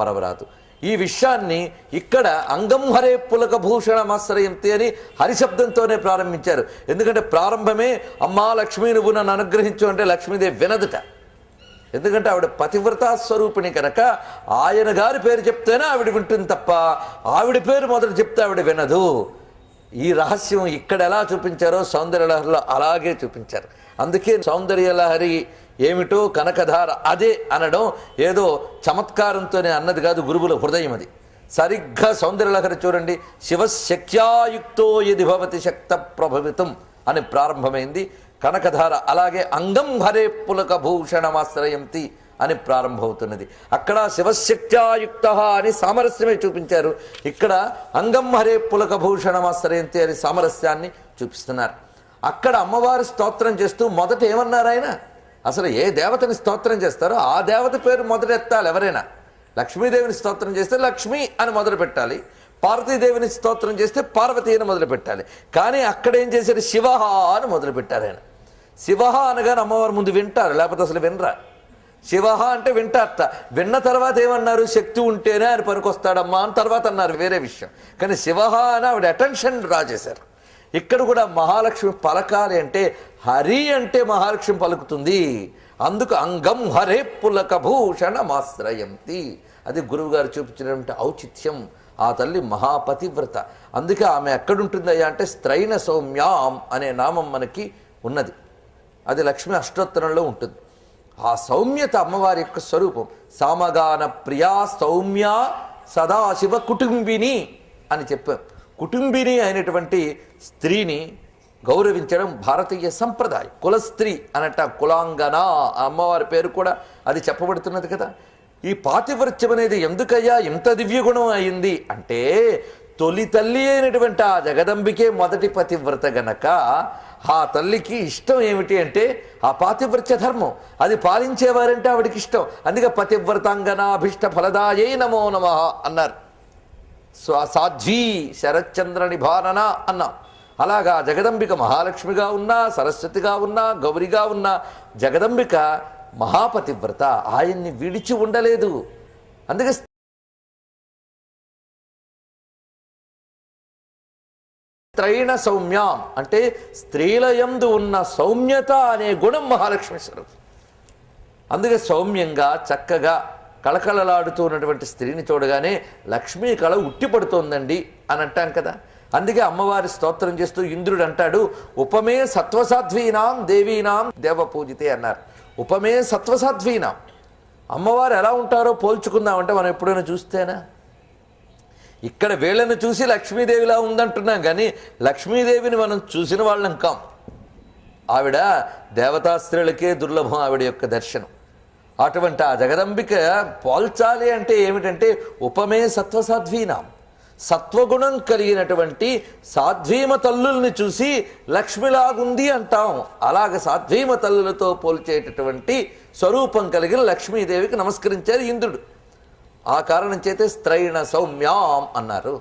మరవరాదు. ఈ విషయాన్ని ఇక్కడ అంగం హరే పులక భూషణమాశ్రయంతి అని హరిశబ్దంతోనే ప్రారంభించారు. ఎందుకంటే ప్రారంభమే అమ్మా లక్ష్మీ నువ్వు నన్ను అనుగ్రహించు అంటే లక్ష్మీదేవి వినదుట. ఎందుకంటే ఆవిడ పతివ్రతా స్వరూపిణి కనుక ఆయన గారి పేరు చెప్తేనే ఆవిడ వింటుంది తప్ప ఆవిడ పేరు మొదట చెప్తే ఆవిడ వినదు. ఈ రహస్యం ఇక్కడ ఎలా చూపించారో సౌందర్యలహరిలో అలాగే చూపించారు. అందుకే సౌందర్యలహరి ఏమిటో కనకధార అదే అనడం ఏదో చమత్కారంతోనే అన్నది కాదు గురువుల హృదయం అది. సరిగ్గా సౌందర్యలహరి చూడండి. శివశక్త్యాయుక్తో యది భవతి శక్త ప్రభవితం అని ప్రారంభమైంది. కనకధార అలాగే అంగం హరే పులక భూషణమాశ్రయంతి అని ప్రారంభమవుతున్నది. అక్కడ శివశక్త్యాయుక్త అని సామరస్యమే చూపించారు. ఇక్కడ అంగం హరే పులక భూషణమాశ్రయంతి అని సామరస్యాన్ని చూపిస్తున్నారు. అక్కడ అమ్మవారి స్తోత్రం చేస్తూ మొదట ఏమన్నారు ఆయన? అసలు ఏ దేవతని స్తోత్రం చేస్తారో ఆ దేవత పేరు మొదట ఎత్తాలి ఎవరైనా. లక్ష్మీదేవిని స్తోత్రం చేస్తే లక్ష్మి అని మొదలు పెట్టాలి. పార్వతీదేవిని స్తోత్రం చేస్తే పార్వతి అని మొదలు పెట్టాలి. కానీ అక్కడ ఏం చేశారు శివ అని మొదలు పెట్టారు ఆయన. శివ అనగానే అమ్మవారి ముందు వింటారు లేకపోతే అసలు వినరా. శివ అంటే వింటారట. విన్న తర్వాత ఏమన్నారు? శక్తి ఉంటేనే ఆయన పనికొస్తాడమ్మా అని తర్వాత అన్నారు వేరే విషయం. కానీ శివ అని ఆవిడ అటెన్షన్ డ్రా చేశారు. ఇక్కడ కూడా మహాలక్ష్మి పలకాలి అంటే హరి అంటే మహాలక్ష్మి పలుకుతుంది. అందుకు అంగం హరే పులక భూషణమాశ్రయంతి. అది గురువుగారు చూపించినటువంటి ఔచిత్యం ఆ తల్లి మహాపతివ్రత. అందుకే ఆమె ఎక్కడుంటుందయ్యా అంటే స్త్రైన సౌమ్యాం అనే నామం మనకి ఉన్నది. అది లక్ష్మి అష్టోత్తరంలో ఉంటుంది. ఆ సౌమ్యత అమ్మవారి యొక్క స్వరూపం. సామగాన ప్రియా సౌమ్య సదాశివ కుటుంబిని అని చెప్పాం. కుటుంబిని అయినటువంటి స్త్రీని గౌరవించడం భారతీయ సంప్రదాయం. కులస్త్రీ అనట కులాంగన అమ్మవారి పేరు కూడా అది చెప్పబడుతున్నది కదా. ఈ పాతివృత్యం అనేది ఎందుకయ్యా? ఇంత దివ్యగుణం అయింది అంటే తొలి తల్లి అయినటువంటి ఆ జగదంబికే మొదటి పతివ్రత గనక ఆ తల్లికి ఇష్టం ఏమిటి అంటే ఆ పాతివ్రత్య ధర్మం. అది పాలించేవారంటే ఆవిడికి ఇష్టం. అందుకే పతివ్రతాంగనాభిష్ట ఫలదాయై నమో నమ అన్నారు. స్వ- సాధ్వీ శరత్చంద్ర నిభారణ అన్నాం. అలాగా జగదంబిక మహాలక్ష్మిగా ఉన్నా సరస్వతిగా ఉన్నా గౌరిగా ఉన్నా జగదంబిక మహాపతివ్రత. ఆయన్ని విడిచి ఉండలేదు. అందుకే త్రైణ సౌమ్యాం. అంటే స్త్రీల యందు ఉన్న సౌమ్యత అనే గుణం మహాలక్ష్మి స్వరూపం. అందుకే సౌమ్యంగా చక్కగా కళకళలాడుతూ ఉన్నటువంటి స్త్రీని చూడగానే లక్ష్మీ కళ ఉట్టిపడుతోందండి అని అంటాం కదా. అందుకే అమ్మవారి స్తోత్రం చేస్తూ ఇంద్రుడు అంటాడు ఉపమే సత్వసాధ్వీనాం దేవీనాం దేవ పూజితే అన్నారు. ఉపమే సత్వసాధ్వీనాం. అమ్మవారు ఎలా ఉంటారో పోల్చుకుందామంటే మనం ఎప్పుడైనా చూస్తేనా? ఇక్కడ వీళ్ళని చూసి లక్ష్మీదేవిలా ఉందంటున్నాం కానీ లక్ష్మీదేవిని మనం చూసిన వాళ్ళం కాం. ఆవిడ దేవతా స్త్రీలకే దుర్లభం ఆవిడ యొక్క దర్శనం. అటువంటి ఆ జగదంబిక పోల్చాలి అంటే ఏమిటంటే ఉపమే సత్వసాధ్వీనాం. సత్వగుణం కలిగినటువంటి సాధ్వీమ తల్లుల్ని చూసి లక్ష్మిలాగుంది అంటాం. అలాగ సాధ్వీమ తల్లులతో పోల్చేటటువంటి స్వరూపం కలిగిన లక్ష్మీదేవికి నమస్కరించారు ఇంద్రుడు. ఆ కారణం చేతే స్త్రైణ సౌమ్యాం అన్నారు.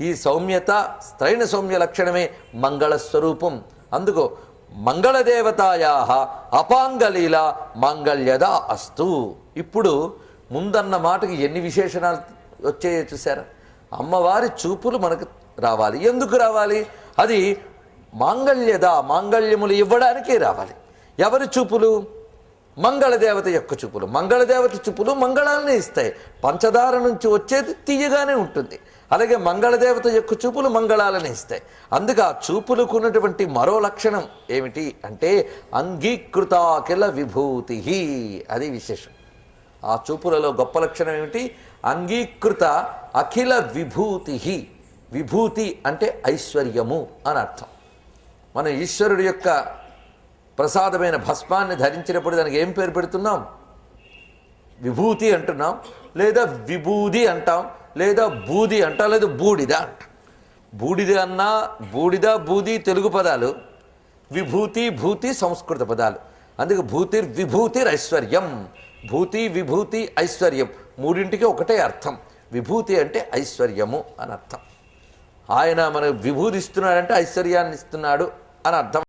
ఈ సౌమ్యత స్త్రైణ సౌమ్య లక్షణమే మంగళ స్వరూపం. అందుకు మంగళదేవతాయా అపాంగలీల మాంగళ్యద అస్తు. ఇప్పుడు ముందన్న మాటకి ఎన్ని విశేషణాలు వచ్చాయో చూసారా అమ్మవారి చూపులు మనకు రావాలి. ఎందుకు రావాలి? అది మాంగళ్యద? మాంగళ్యములు ఇవ్వడానికే రావాలి. ఎవరి చూపులు? మంగళదేవత యొక్క చూపులు. మంగళదేవత చూపులు మంగళాలనే ఇస్తాయి. పంచదార నుంచి వచ్చేది తీయగానే ఉంటుంది. అలాగే మంగళదేవత యొక్క చూపులు మంగళాలనే ఇస్తాయి. అందుకే ఆ చూపులకు ఉన్నటువంటి మరో లక్షణం ఏమిటి అంటే అంగీకృతాకిల విభూతి అది విశేషం. ఆ చూపులలో గొప్ప లక్షణం ఏమిటి? అంగీకృత అఖిల విభూతి విభూతి అంటే ఐశ్వర్యము అని అర్థం. మన ఈశ్వరుడి యొక్క ప్రసాదమైన భస్మాన్ని ధరించినప్పుడు దానికి ఏం పేరు పెడుతున్నాం? విభూతి అంటున్నాం లేదా విభూది అంటాం లేదా బూది అంటాం లేదా బూడిద అంటాం. బూడిద అన్నా బూడిద బూది తెలుగు పదాలు విభూతి భూతి సంస్కృత పదాలు. అందుకే భూతిర్ విభూతిర్ ఐశ్వర్యం. భూతి విభూతి ఐశ్వర్యం. మూడింటికి ఒకటే అర్థం. విభూతి అంటే ఐశ్వర్యము అని అర్థం. ఆయన మనకు విభూతి ఇస్తున్నాడంటే ఐశ్వర్యాన్ని ఇస్తున్నాడు అని అర్థం.